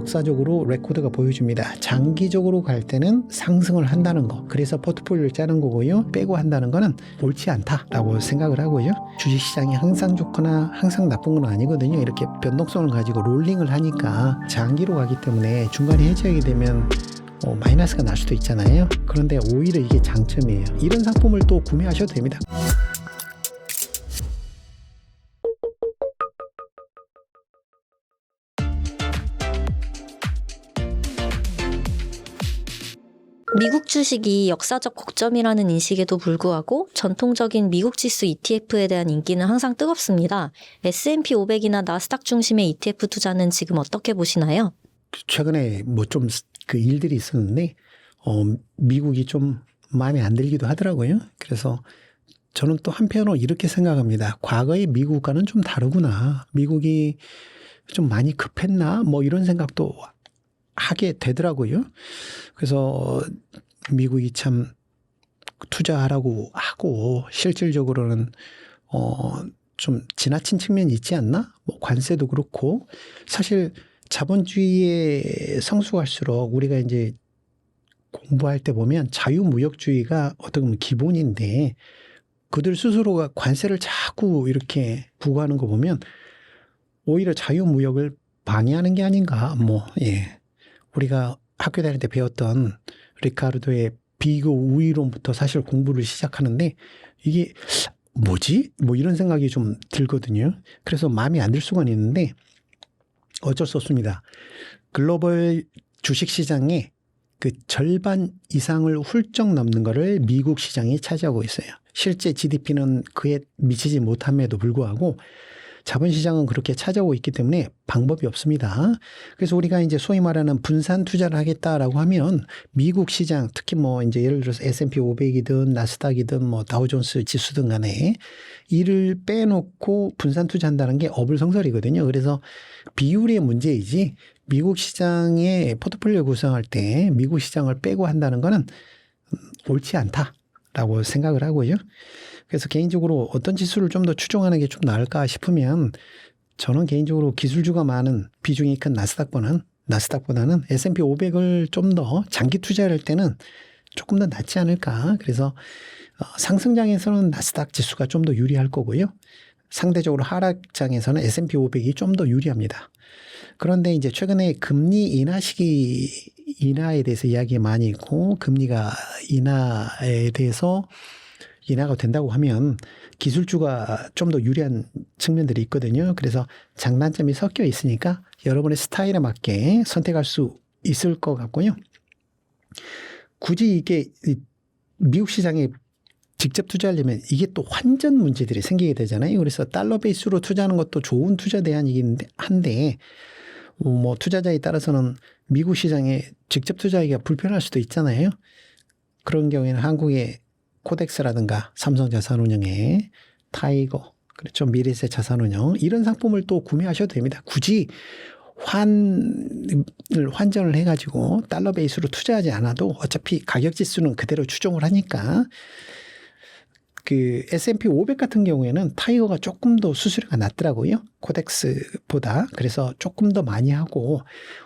역사적으로 레코드가 보여줍니다. 장기적으로 갈 때는 상승을 한다는 거. 그래서 포트폴리오를 짜는 거고요. 빼고 한다는 거는 옳지 않다라고 생각을 하고요. 주식시장이 항상 좋거나 항상 나쁜 건 아니거든요. 이렇게 변동성을 가지고 롤링을 하니까 장기로 가기 때문에 중간에 해지하게 되면 어, 마이너스가 날 수도 있잖아요. 그런데 오히려 이게 장점이에요. 이런 상품을 또 구매하셔도 됩니다. 미국 주식이 역사적 고점이라는 인식에도 불구하고 전통적인 미국 지수 ETF에 대한 인기는 항상 뜨겁습니다. S&P 500이나 나스닥 중심의 ETF 투자는 지금 어떻게 보시나요? 최근에 뭐 좀 그 일들이 있었는데 어 미국이 좀 마음에 안 들기도 하더라고요. 그래서 저는 또 한편으로 이렇게 생각합니다. 과거의 미국과는 좀 다르구나. 미국이 좀 많이 급했나? 뭐 이런 생각도 하게 되더라고요. 그래서 미국이 참 투자하라고 하고 실질적으로는 어 좀 지나친 측면이 있지 않나? 뭐 관세도 그렇고 사실 자본주의에 성숙할수록 우리가 이제 공부할 때 보면 자유무역주의가 어떻게 보면 기본인데 그들 스스로가 관세를 자꾸 이렇게 부과하는 거 보면 오히려 자유무역을 방해하는 게 아닌가 뭐 예. 우리가 학교 다닐 때 배웠던 리카르도의 비교 우위론부터 사실 공부를 시작하는데 이게 뭐지? 뭐 이런 생각이 좀 들거든요. 그래서 마음에 안 들 수가 있는데 어쩔 수 없습니다. 글로벌 주식 시장의 그 절반 이상을 훌쩍 넘는 거를 미국 시장이 차지하고 있어요. 실제 GDP는 그에 미치지 못함에도 불구하고 자본시장은 그렇게 찾아오고 있기 때문에 방법이 없습니다. 그래서 우리가 이제 소위 말하는 분산 투자를 하겠다라고 하면 미국 시장 특히 뭐 이제 예를 들어서 S&P 500이든 나스닥이든 뭐 다우존스 지수든 간에 이를 빼놓고 분산 투자한다는 게 어불성설이거든요. 그래서 비율의 문제이지 미국 시장의 포트폴리오 구성할 때 미국 시장을 빼고 한다는 거는 음, 옳지 않다라고 생각을 하고요. 그래서 개인적으로 어떤 지수를 좀 더 추종하는 게 좀 나을까 싶으면 저는 개인적으로 기술주가 많은 비중이 큰 나스닥보다는 나스닥보다는 S&P 500을 좀 더 장기 투자할 때는 조금 더 낫지 않을까. 그래서 어, 상승장에서는 나스닥 지수가 좀 더 유리할 거고요. 상대적으로 하락장에서는 S&P 500이 좀 더 유리합니다. 그런데 이제 최근에 금리 인하 시기 인하에 대해서 이야기 많이 있고 금리가 인하에 대해서 인하가 된다고 하면 기술주가 좀 더 유리한 측면들이 있거든요. 그래서 장단점이 섞여 있으니까 여러분의 스타일에 맞게 선택할 수 있을 것 같고요. 굳이 이게 이 미국 시장에 직접 투자하려면 이게 또 환전 문제들이 생기게 되잖아요. 그래서 달러 베이스로 투자하는 것도 좋은 투자 대안이긴 한데 뭐 투자자에 따라서는 미국 시장에 직접 투자하기가 불편할 수도 있잖아요. 그런 경우에는 한국의 코덱스라든가 삼성자산운용의 타이거 그렇죠 미래세 자산운용 이런 상품을 또 구매하셔도 됩니다. 굳이 환을 환전을 해가지고 달러 베이스로 투자하지 않아도 어차피 가격 지수는 그대로 추종을 하니까 그 S&P 500 같은 경우에는 타이거가 조금 더 수수료가 낮더라고요. 코덱스보다. 그래서 조금 더 많이 하고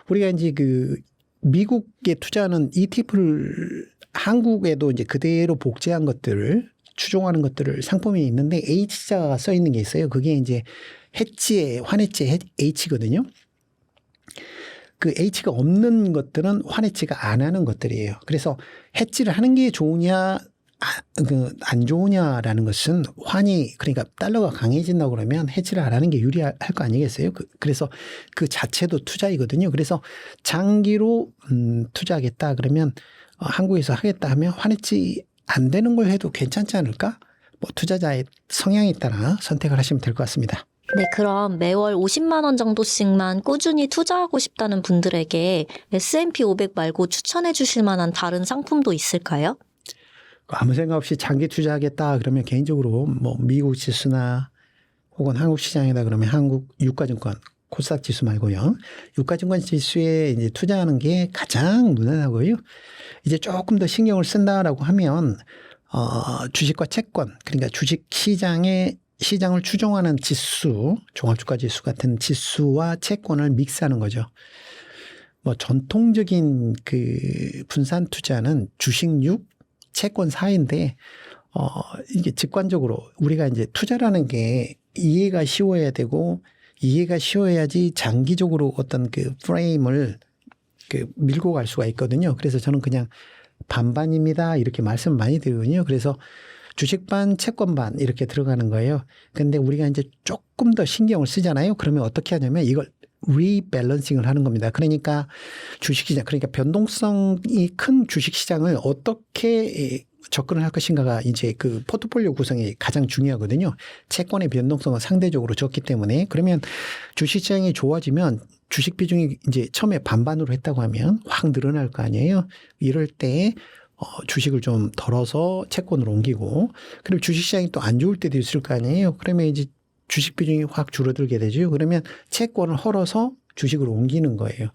우리가 이제 그 미국에 투자하는 ETF를 한국에도 이제 그대로 복제한 것들을 추종하는 것들을 상품이 있는데 H자가 써 있는 게 있어요. 그게 이제 해치의 환해치 H거든요. 그 H가 없는 것들은 환해치가 안 하는 것들이에요. 그래서 해치를 하는 게 좋으냐 그안 좋으냐라는 것은 환이 그러니까 달러가 강해진다고 그러면 해치를 안 하는 게 유리할 거 아니겠어요? 그, 그래서 그 자체도 투자이거든요. 그래서 장기로 음, 투자하겠다 그러면 어, 한국에서 하겠다 하면 환해치 안 되는 걸 해도 괜찮지 않을까? 뭐 투자자의 성향에 따라 선택을 하시면 될 것 같습니다. 네, 그럼 매월 50만 원 정도씩만 꾸준히 투자하고 싶다는 분들에게 S&P 500 말고 추천해 주실 만한 다른 상품도 있을까요? 아무 생각 없이 장기 투자하겠다 그러면 개인적으로 뭐 미국 지수나 혹은 한국 시장이다 그러면 한국 유가증권 코스닥 지수 말고요. 유가증권 지수에 이제 투자하는 게 가장 무난하고요. 이제 조금 더 신경을 쓴다라고 하면 어, 주식과 채권 그러니까 주식 시장의 시장을 추종하는 지수, 종합주가 지수 같은 지수와 채권을 믹스하는 거죠. 뭐 전통적인 그 분산 투자는 주식 6, 채권 4인데 어 이게 직관적으로 우리가 이제 투자라는 게 이해가 쉬워야 되고 이해가 쉬워야지 장기적으로 어떤 그 프레임을 그 밀고 갈 수가 있거든요. 그래서 저는 그냥 반반입니다. 이렇게 말씀 많이 드리거든요. 그래서 주식 반, 채권 반 이렇게 들어가는 거예요. 근데 우리가 이제 조금 더 신경을 쓰잖아요. 그러면 어떻게 하냐면 이걸 리밸런싱을 하는 겁니다. 그러니까 주식시장, 그러니까 변동성이 큰 주식시장을 어떻게 접근을 할 것인가가 이제 그 포트폴리오 구성이 가장 중요하거든요. 채권의 변동성은 상대적으로 적기 때문에 그러면 주식시장이 좋아지면 주식 비중이 이제 처음에 반반으로 했다고 하면 확 늘어날 거 아니에요. 이럴 때 어, 주식을 좀 덜어서 채권으로 옮기고 그리고 주식시장이 또 안 좋을 때도 있을 거 아니에요. 그러면 이제 주식 비중이 확 줄어들게 되죠. 그러면 채권을 헐어서 주식으로 옮기는 거예요.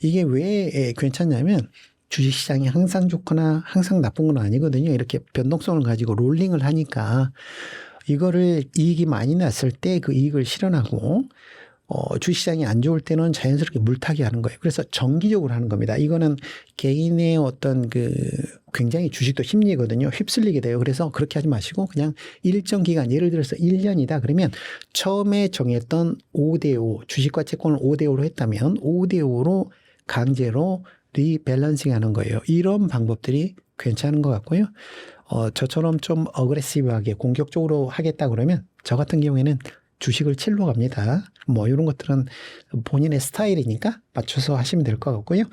이게 왜 괜찮냐면 주식시장이 항상 좋거나 항상 나쁜 건 아니거든요. 이렇게 변동성을 가지고 롤링을 하니까 이거를 이익이 많이 났을 때 그 이익을 실현하고 어, 주시장이 안 좋을 때는 자연스럽게 물타기 하는 거예요. 그래서 정기적으로 하는 겁니다. 이거는 개인의 어떤 그 굉장히 주식도 심리거든요. 휩쓸리게 돼요. 그래서 그렇게 하지 마시고 그냥 일정 기간 예를 들어서 1년이다 그러면 처음에 정했던 5대5 주식과 채권을 5대5로 했다면 5대5로 강제로 리밸런싱 하는 거예요. 이런 방법들이 괜찮은 것 같고요. 어, 저처럼 좀 어그레시브하게 공격적으로 하겠다 그러면 저 같은 경우에는 주식을 칠로 갑니다. 뭐 이런 것들은 본인의 스타일이니까 맞춰서 하시면 될 것 같고요.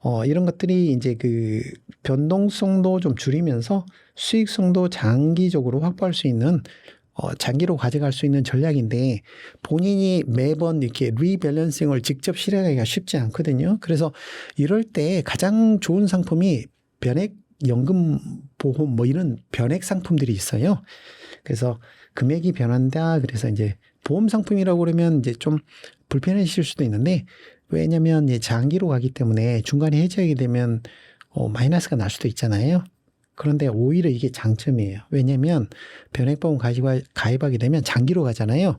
어, 이런 것들이 이제 그 변동성도 좀 줄이면서 수익성도 장기적으로 확보할 수 있는 어, 장기로 가져갈 수 있는 전략인데 본인이 매번 이렇게 리밸런싱을 직접 실행하기가 쉽지 않거든요. 그래서 이럴 때 가장 좋은 상품이 변액 연금 보험 뭐 이런 변액 상품들이 있어요. 그래서 금액이 변한다. 그래서 이제 보험 상품이라고 그러면 이제 좀 불편해질 수도 있는데 왜냐면 이제 장기로 가기 때문에 중간에 해지하게 되면 어, 마이너스가 날 수도 있잖아요. 그런데 오히려 이게 장점이에요. 왜냐면 변액보험 가입하게 되면 장기로 가잖아요.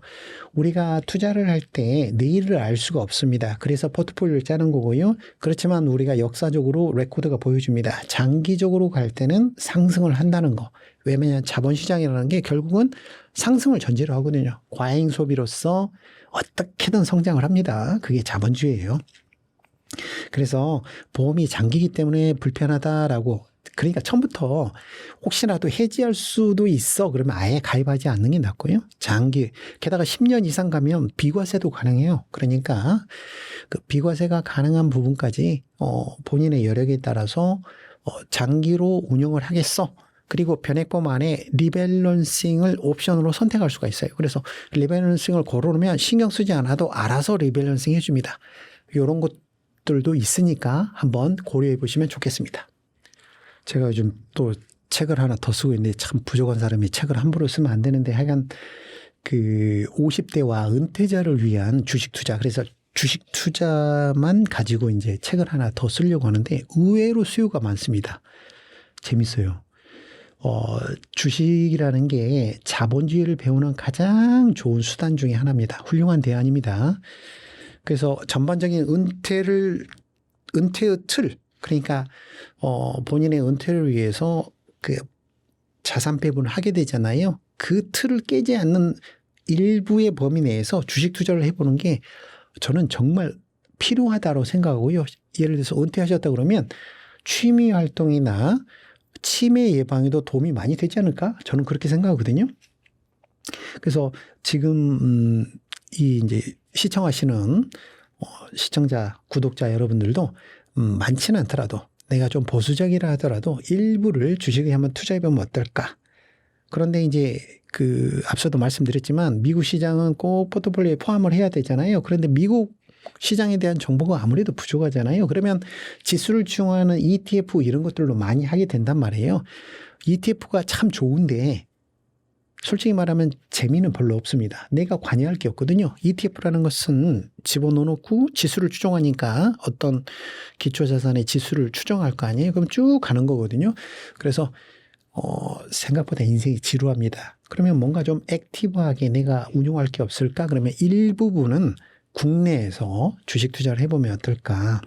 우리가 투자를 할 때 내일을 알 수가 없습니다. 그래서 포트폴리오를 짜는 거고요. 그렇지만 우리가 역사적으로 레코드가 보여줍니다. 장기적으로 갈 때는 상승을 한다는 거. 왜냐면 자본시장이라는 게 결국은 상승을 전제로 하거든요. 과잉 소비로서 어떻게든 성장을 합니다. 그게 자본주의예요. 그래서 보험이 장기기 때문에 불편하다라고 그러니까 처음부터 혹시라도 해지할 수도 있어 그러면 아예 가입하지 않는 게 낫고요. 장기 게다가 10년 이상 가면 비과세도 가능해요. 그러니까 그 비과세가 가능한 부분까지 어 본인의 여력에 따라서 어 장기로 운영을 하겠어. 그리고 변액보험 안에 리밸런싱을 옵션으로 선택할 수가 있어요. 그래서 리밸런싱을 걸어놓으면 신경 쓰지 않아도 알아서 리밸런싱 해줍니다. 이런 것들도 있으니까 한번 고려해 보시면 좋겠습니다. 제가 요즘 또 책을 하나 더 쓰고 있는데 참 부족한 사람이 책을 함부로 쓰면 안 되는데 하여간 그 50대와 은퇴자를 위한 주식 투자 그래서 주식 투자만 가지고 이제 책을 하나 더 쓰려고 하는데 의외로 수요가 많습니다. 재밌어요. 어, 주식이라는 게 자본주의를 배우는 가장 좋은 수단 중의 하나입니다. 훌륭한 대안입니다. 그래서 전반적인 은퇴를, 은퇴의 틀, 그러니까, 어, 본인의 은퇴를 위해서 그 자산 배분을 하게 되잖아요. 그 틀을 깨지 않는 일부의 범위 내에서 주식 투자를 해보는 게 저는 정말 필요하다고 생각하고요. 예를 들어서 은퇴하셨다 그러면 취미 활동이나 치매 예방에도 도움이 많이 되지 않을까? 저는 그렇게 생각하거든요. 그래서 지금 음, 이 이제 시청하시는 어, 시청자, 구독자 여러분들도 음, 많지는 않더라도 내가 좀 보수적이라 하더라도 일부를 주식에 한번 투자해 보면 어떨까? 그런데 이제 그 앞서도 말씀드렸지만 미국 시장은 꼭 포트폴리오에 포함을 해야 되잖아요. 그런데 미국 시장에 대한 정보가 아무래도 부족하잖아요. 그러면 지수를 추종하는 ETF 이런 것들로 많이 하게 된단 말이에요. ETF가 참 좋은데 솔직히 말하면 재미는 별로 없습니다. 내가 관여할 게 없거든요. ETF라는 것은 집어넣어놓고 지수를 추종하니까 어떤 기초자산의 지수를 추정할 거 아니에요. 그럼 쭉 가는 거거든요. 그래서 어, 생각보다 인생이 지루합니다. 그러면 뭔가 좀 액티브하게 내가 운용할 게 없을까? 그러면 일부분은 국내에서 주식 투자를 해보면 어떨까.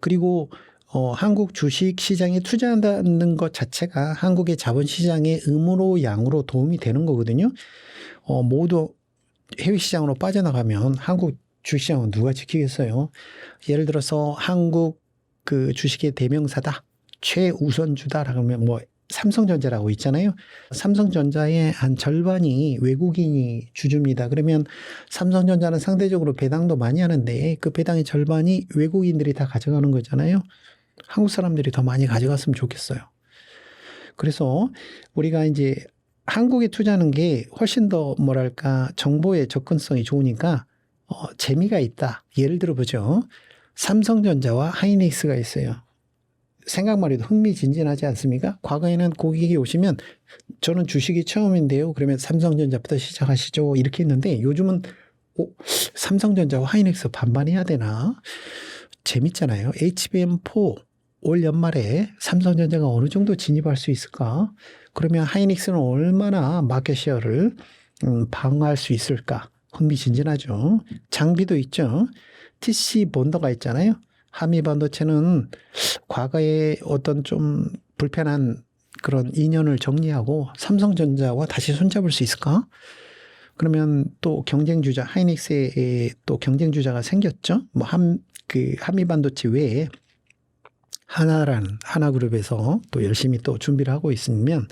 그리고 어, 한국 주식 시장에 투자한다는 것 자체가 한국의 자본 시장의 음으로 양으로 도움이 되는 거거든요. 어, 모두 해외 시장으로 빠져나가면 한국 주식시장은 누가 지키겠어요? 예를 들어서 한국 그 주식의 대명사다. 최우선주다라고 하면 뭐 삼성전자라고 있잖아요. 삼성전자의 한 절반이 외국인이 주주입니다. 그러면 삼성전자는 상대적으로 배당도 많이 하는데 그 배당의 절반이 외국인들이 다 가져가는 거잖아요. 한국 사람들이 더 많이 가져갔으면 좋겠어요. 그래서 우리가 이제 한국에 투자하는 게 훨씬 더 뭐랄까 정보의 접근성이 좋으니까 어, 재미가 있다. 예를 들어 보죠. 삼성전자와 하이닉스가 있어요. 생각만 해도 흥미진진하지 않습니까? 과거에는 고객이 오시면 저는 주식이 처음인데요. 그러면 삼성전자부터 시작하시죠. 이렇게 했는데 요즘은 오, 삼성전자와 하이닉스 반반해야 되나? 재밌잖아요. HBM4 올 연말에 삼성전자가 어느 정도 진입할 수 있을까? 그러면 하이닉스는 얼마나 마켓시어를 음, 방어할 수 있을까? 흥미진진하죠. 장비도 있죠. TC 본더가 있잖아요. 한미 반도체는 과거에 어떤 좀 불편한 그런 인연을 정리하고 삼성전자와 다시 손잡을 수 있을까? 그러면 또 경쟁주자 하이닉스에 또 경쟁주자가 생겼죠. 뭐 한 그 한미 반도체 외에 하나라는 하나그룹에서 또 열심히 또 준비를 하고 있으면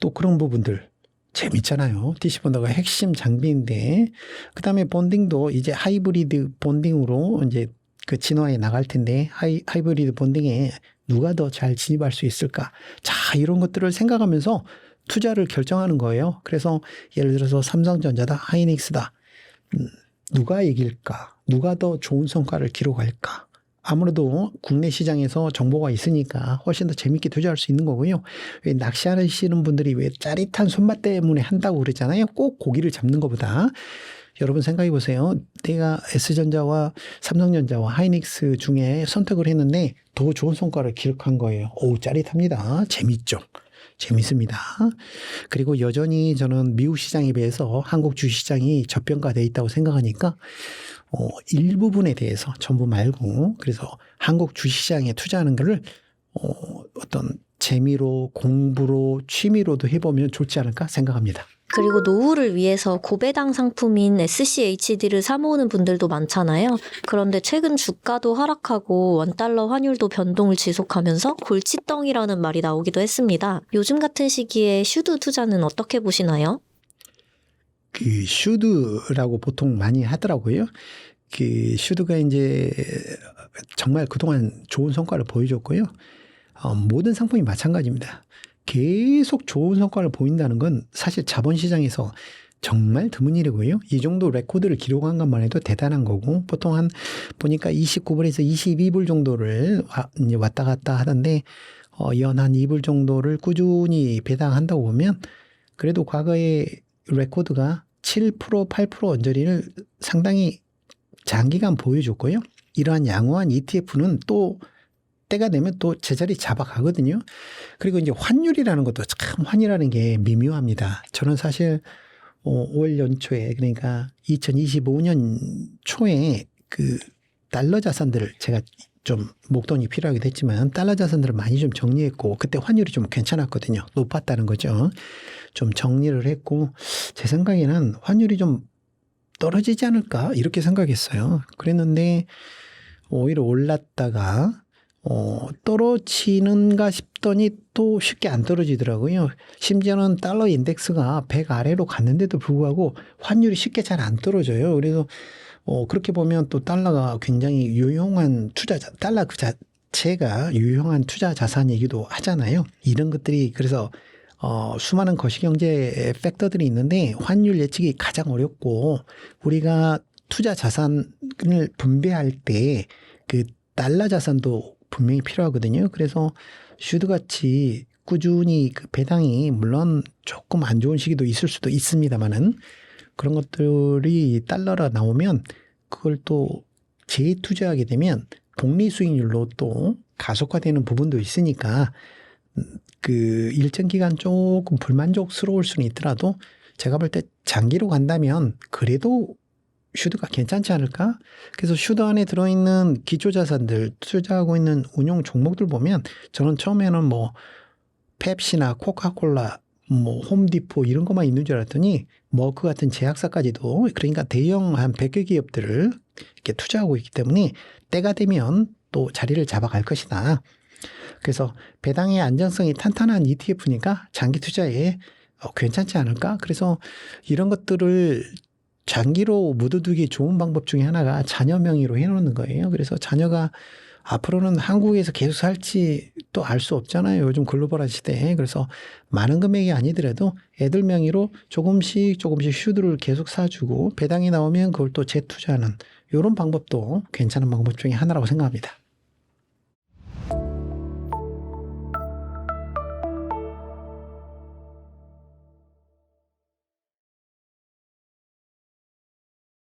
또 그런 부분들 재밌잖아요. DC 본더가 핵심 장비인데 그다음에 본딩도 이제 하이브리드 본딩으로 이제 그 진화에 나갈 텐데 하이, 하이브리드 본딩에 누가 더 잘 진입할 수 있을까? 자 이런 것들을 생각하면서 투자를 결정하는 거예요. 그래서 예를 들어서 삼성전자다, 하이닉스다. 음, 누가 이길까? 누가 더 좋은 성과를 기록할까? 아무래도 국내 시장에서 정보가 있으니까 훨씬 더 재밌게 투자할 수 있는 거고요. 왜 낚시하시는 분들이 왜 짜릿한 손맛 때문에 한다고 그러잖아요. 꼭 고기를 잡는 것보다. 여러분 생각해 보세요. 내가 S전자와 삼성전자와 하이닉스 중에 선택을 했는데 더 좋은 성과를 기록한 거예요. 오, 짜릿합니다. 재밌죠? 재밌습니다. 그리고 여전히 저는 미국 시장에 비해서 한국 주시장이 저평가돼 있다고 생각하니까 어, 일부분에 대해서 전부 말고 그래서 한국 주시장에 투자하는 거를 어, 어떤 재미로 공부로 취미로도 해보면 좋지 않을까 생각합니다. 그리고 노후를 위해서 고배당 상품인 SCHD를 사모으는 분들도 많잖아요. 그런데 최근 주가도 하락하고 원달러 환율도 변동을 지속하면서 골칫덩이라는 말이 나오기도 했습니다. 요즘 같은 시기에 슈드 투자는 어떻게 보시나요? 그 슈드라고 보통 많이 하더라고요. 그 슈드가 이제 정말 그동안 좋은 성과를 보여줬고요. 어, 모든 상품이 마찬가지입니다. 계속 좋은 성과를 보인다는 건 사실 자본시장에서 정말 드문 일이고요. 이 정도 레코드를 기록한 것만 해도 대단한 거고 보통 한 보니까 29불에서 22불 정도를 왔다 갔다 하던데 어, 연한 2불 정도를 꾸준히 배당한다고 보면 그래도 과거의 레코드가 7% 8% 언저리를 상당히 장기간 보여줬고요. 이러한 양호한 ETF는 또 때가 되면 또 제자리 잡아가거든요. 그리고 이제 환율이라는 것도 참 환율이라는 게 미묘합니다. 저는 사실 어, 올 연초에 그러니까 2025년 초에 그 달러 자산들을 제가 좀 목돈이 필요하기도 했지만 달러 자산들을 많이 좀 정리했고 그때 환율이 좀 괜찮았거든요. 높았다는 거죠. 좀 정리를 했고 제 생각에는 환율이 좀 떨어지지 않을까 이렇게 생각했어요. 그랬는데 오히려 올랐다가 어, 떨어지는가 싶더니 또 쉽게 안 떨어지더라고요. 심지어는 달러 인덱스가 100 아래로 갔는데도 불구하고 환율이 쉽게 잘 안 떨어져요. 그래서 어, 그렇게 보면 또 달러가 굉장히 유용한 투자, 달러 그 자체가 유용한 투자 자산이기도 하잖아요. 이런 것들이 그래서 어, 수많은 거시경제 팩터들이 있는데 환율 예측이 가장 어렵고 우리가 투자 자산을 분배할 때 그 달러 자산도 분명히 필요하거든요. 그래서 슈드 같이 꾸준히 그 배당이 물론 조금 안 좋은 시기도 있을 수도 있습니다만은 그런 것들이 달러로 나오면 그걸 또 재투자하게 되면 복리 수익률로 또 가속화되는 부분도 있으니까 그 일정 기간 조금 불만족스러울 수는 있더라도 제가 볼 때 장기로 간다면 그래도 슈드가 괜찮지 않을까? 그래서 슈드 안에 들어있는 기초자산들 투자하고 있는 운용 종목들 보면 저는 처음에는 뭐 펩시나 코카콜라 뭐 홈디포 이런 것만 있는 줄 알았더니 머크 같은 제약사까지도 그러니까 대형 한 100개 기업들을 이렇게 투자하고 있기 때문에 때가 되면 또 자리를 잡아갈 것이다. 그래서 배당의 안정성이 탄탄한 ETF니까 장기 투자에 어, 괜찮지 않을까? 그래서 이런 것들을 장기로 묻어두기 좋은 방법 중에 하나가 자녀 명의로 해놓는 거예요. 그래서 자녀가 앞으로는 한국에서 계속 살지 또 알 수 없잖아요. 요즘 글로벌한 시대에. 그래서 많은 금액이 아니더라도 애들 명의로 조금씩 조금씩 슈드를 계속 사주고 배당이 나오면 그걸 또 재투자하는 이런 방법도 괜찮은 방법 중에 하나라고 생각합니다.